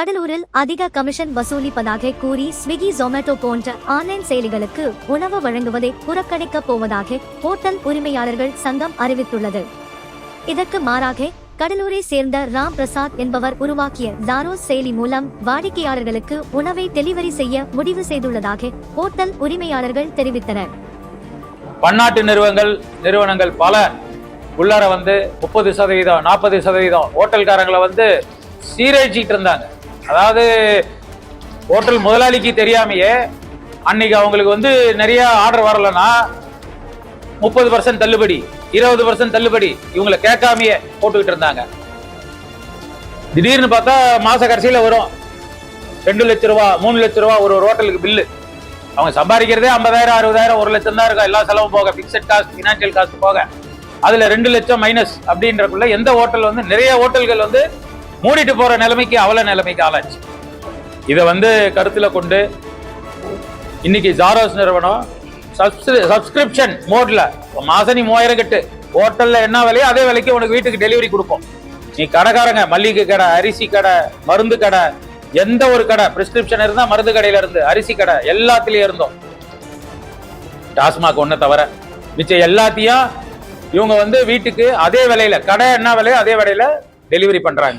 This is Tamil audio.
கடலூரில் அதிக கமிஷன் வசூலிப்பதாக கூறி ஸ்விக்கி ஜொமேட்டோ போன்ற ஆன்லைன் செயலிகளுக்கு உணவு வழங்குவதை புறக்கணிக்கப் போவதாக ஹோட்டல் உரிமையாளர்கள் சங்கம் அறிவித்துள்ளது. இதற்கு மாறாக கடலூரை சேர்ந்த ராம் பிரசாத் என்பவர் உருவாக்கிய தாரோ செயலி மூலம் வாடிக்கையாளர்களுக்கு உணவை டெலிவரி செய்ய முடிவு செய்துள்ளதாக ஹோட்டல் உரிமையாளர்கள் தெரிவித்தனர். பன்னாட்டு நிறுவனங்கள் நிறுவனங்கள் பல உள்ளார வந்து முப்பது சதவீதம் நாற்பது சதவீதம் ஹோட்டல்காரங்களை வந்து சீரழிச்சிட்டு இருந்தாங்க. அதாவது ஹோட்டல் முதலாளிக்கு தெரியாமையே அன்னைக்கு அவங்களுக்கு வந்து நிறைய ஆர்டர் வரலன்னா முப்பது பர்சன்ட் தள்ளுபடி இருபது பர்சன்ட் தள்ளுபடி இவங்களை கேட்காமையே போட்டுக்கிட்டு இருந்தாங்க. திடீர்னு பார்த்தா மாச கடைசியில வரும். ரெண்டு லட்ச ரூபா மூணு லட்ச ரூபா ஒரு ஒரு ஹோட்டலுக்கு பில்லு அவங்க சம்பாதிக்கிறதே ஐம்பதாயிரம் அறுபதாயிரம் ஒரு லட்சம் தான் இருக்கும். எல்லா செலவும் போக பிக்சட் காஸ்ட் ஃபினான்ஷியல் காஸ்ட் போக. அதுல ரெண்டு லட்சம் மைனஸ் அப்படின்றக்குள்ள எந்த ஹோட்டல் வந்து நிறைய ஹோட்டல்கள் வந்து மூடிட்டு போற நிலைமைக்கு அவல நிலைமைக்கு ஆளாச்சு. இதை வந்து கருத்தில் கொண்டு இன்னைக்கு ஜாரோஸ் நிறுவனம் சப்ஸ்கிரிப்ஷன் மோட்ல மாசம் நீ மூவாயிரம் கட்டு. ஹோட்டல்ல என்ன விலையோ அதே விலைக்கு உனக்கு வீட்டுக்கு டெலிவரி கொடுப்போம். நீ கடைக்காரங்க மல்லிகை கடை அரிசி கடை மருந்து கடை எந்த ஒரு கடை பிரிஸ்கிரிப்ஷன் இருந்தா மருந்து கடையில இருந்து அரிசி கடை எல்லாத்துலயும் இருந்தோம். டாஸ்மாக் ஒன்ன தவிர மிச்சம் எல்லாத்தையும் இவங்க வந்து வீட்டுக்கு அதே விலையில கடை என்ன விலையோ அதே விலையில டெலிவரி பண்றாங்க.